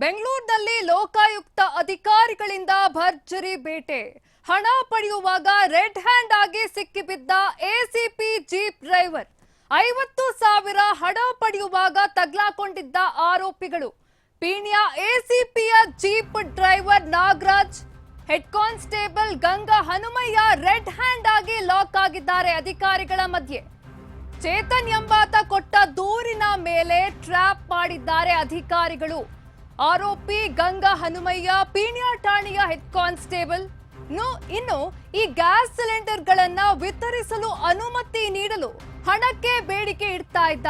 ಬೆಂಗಳೂರಿನಲ್ಲಿ ಲೋಕಾಯುಕ್ತ ಅಧಿಕಾರಿಗಳಿಂದ ಭರ್ಜರಿ ಬೇಟೆ. ಹಣ ಪಡೆಯುವಾಗ ರೆಡ್ ಹ್ಯಾಂಡ್ ಆಗಿ ಸಿಕ್ಕಿಬಿದ್ದ ಎಸಿಪಿ ಜೀಪ್ ಡ್ರೈವರ್. ಐವತ್ತು ಸಾವಿರ ಹಣ ಪಡೆಯುವಾಗ ತಗ್ಲಾಕೊಂಡಿದ್ದ ಆರೋಪಿಗಳು. Peenya ಎಸಿಪಿಯ jeep driver Nagaraj, head constable Ganga Hanumaiah red hand ಆಗಿ ಲಾಕ್ ಆಗಿದ್ದಾರೆ ಅಧಿಕಾರಿಗಳ ಮಧ್ಯೆ. ಚೇತನ್ ಎಂಬಾತ ಕೊಟ್ಟ ದೂರಿನ ಮೇಲೆ ಟ್ರ್ಯಾಪ್ ಮಾಡಿದ್ದಾರೆ ಅಧಿಕಾರಿಗಳು. ಆರೋಪಿ ಗಂಗಾ ಹನುಮಯ್ಯ, ಪೀಣ್ಯ ಠಾಣೆಯ ಹೆಡ್ ಕಾನ್ಸ್ಟೇಬಲ್ ಇನ್ನು ಈ ಗ್ಯಾಸ್ ಸಿಲಿಂಡರ್ಗಳನ್ನ ವಿತರಿಸಲು ಅನುಮತಿ ನೀಡಲು ಹಣಕ್ಕೆ ಬೇಡಿಕೆ ಇಡ್ತಾ ಇದ್ದ.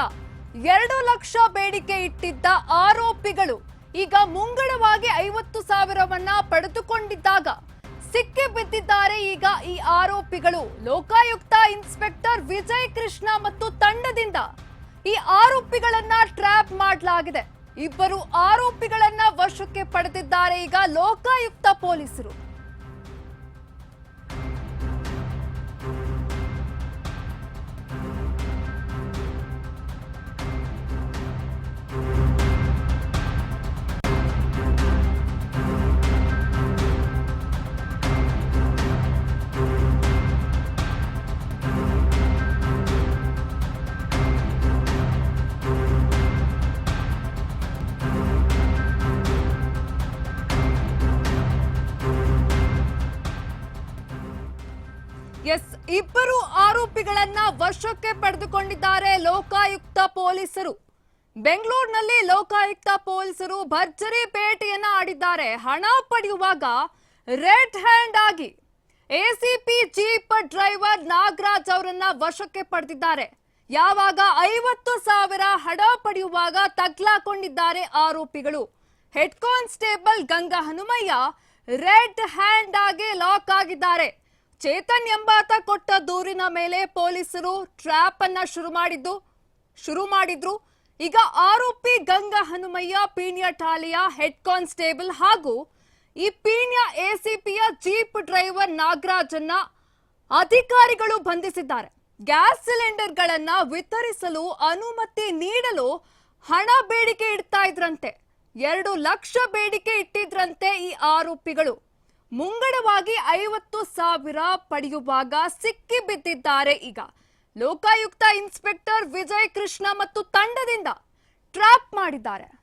ಎರಡು ಲಕ್ಷ ಬೇಡಿಕೆ ಇಟ್ಟಿದ್ದ ಆರೋಪಿಗಳು ಈಗ ಮುಂಗಡವಾಗಿ ಐವತ್ತು ಸಾವಿರವನ್ನ ಪಡೆದುಕೊಂಡಿದ್ದಾಗ ಸಿಕ್ಕಿ ಬಿದ್ದಿದ್ದಾರೆ ಈಗ ಈ ಆರೋಪಿಗಳು. ಲೋಕಾಯುಕ್ತ ಇನ್ಸ್ಪೆಕ್ಟರ್ ವಿಜಯ್ ಕೃಷ್ಣ ಮತ್ತು ತಂಡದಿಂದ ಈ ಆರೋಪಿಗಳನ್ನ ಟ್ರ್ಯಾಪ್ ಮಾಡಲಾಗಿದೆ. ಇಬ್ಬರು ಆರೋಪಿಗಳನ್ನ ವಶಕ್ಕೆ ಪಡೆದಿದ್ದಾರೆ. ಈಗ ಲೋಕಾಯುಕ್ತ ಪೊಲೀಸರು. ಎಸ್, ಇಬ್ಬರು ಆರೋಪಿಗಳನ್ನ ವಶಕ್ಕೆ ಪಡೆದುಕೊಂಡಿದ್ದಾರೆ ಲೋಕಾಯುಕ್ತ ಪೊಲೀಸರು. ಬೆಂಗಳೂರಿನಲ್ಲಿ ಲೋಕಾಯುಕ್ತ ಪೊಲೀಸರು ಭರ್ಜರಿ ಪೇಟೆಯನ್ನ ಆಡಿದ್ದಾರೆ. ಹಣ ಪಡೆಯುವಾಗ ರೆಡ್ ಹ್ಯಾಂಡ್ ಆಗಿ ಎಸಿಪಿ ಜೀಪ್ ಡ್ರೈವರ್ ನಾಗರಾಜ್ ಅವರನ್ನ ವಶಕ್ಕೆ ಪಡೆದಿದ್ದಾರೆ. ಯಾವಾಗ ಐವತ್ತು ಸಾವಿರ ಹಣ ಪಡೆಯುವಾಗ ತಗ್ಲಾಕೊಂಡಿದ್ದಾರೆ ಆರೋಪಿಗಳು. Head constable Ganga Hanumaiah red hand ಆಗಿ ಲಾಕ್ ಆಗಿದ್ದಾರೆ. ಚೇತನ್ ಎಂಬಾತ ಕೊಟ್ಟ ದೂರಿನ ಮೇಲೆ ಪೊಲೀಸರು ಟ್ರ್ಯಾಪ್ ಅನ್ನ ಶುರು ಮಾಡಿದ್ದು, ಶುರು ಮಾಡಿದ್ರು. ಈಗ ಆರೋಪಿ ಗಂಗಾ ಹನುಮಯ್ಯ, ಪೀಣ್ಯ ಠಾಲೆಯ ಹೆಡ್ ಕಾನ್ಸ್ಟೇಬಲ್ ಹಾಗೂ ಈ ಪೀಣ್ಯ ಎಸಿಪಿಯ ಜೀಪ್ ಡ್ರೈವರ್ ನಾಗರಾಜನ್ನ ಅಧಿಕಾರಿಗಳು ಬಂಧಿಸಿದ್ದಾರೆ. ಗ್ಯಾಸ್ ಸಿಲಿಂಡರ್ಗಳನ್ನ ವಿತರಿಸಲು ಅನುಮತಿ ನೀಡಲು ಹಣ ಬೇಡಿಕೆ ಇಡ್ತಾ ಇದ್ರಂತೆ. ಎರಡು ಲಕ್ಷ ಬೇಡಿಕೆ ಇಟ್ಟಿದ್ರಂತೆ ಈ ಆರೋಪಿಗಳು. ಮುಂಗಡವಾಗಿ ಐವತ್ತು ಸಾವಿರ ಪಡೆಯುವಾಗ ಸಿಕ್ಕಿ ಬಿದ್ದಿದ್ದಾರೆ ಈಗ. ಲೋಕಾಯುಕ್ತ ಇನ್ಸ್ಪೆಕ್ಟರ್ ವಿಜಯ್ ಕೃಷ್ಣ ಮತ್ತು ತಂಡದಿಂದ ಟ್ರ್ಯಾಪ್ ಮಾಡಿದ್ದಾರೆ.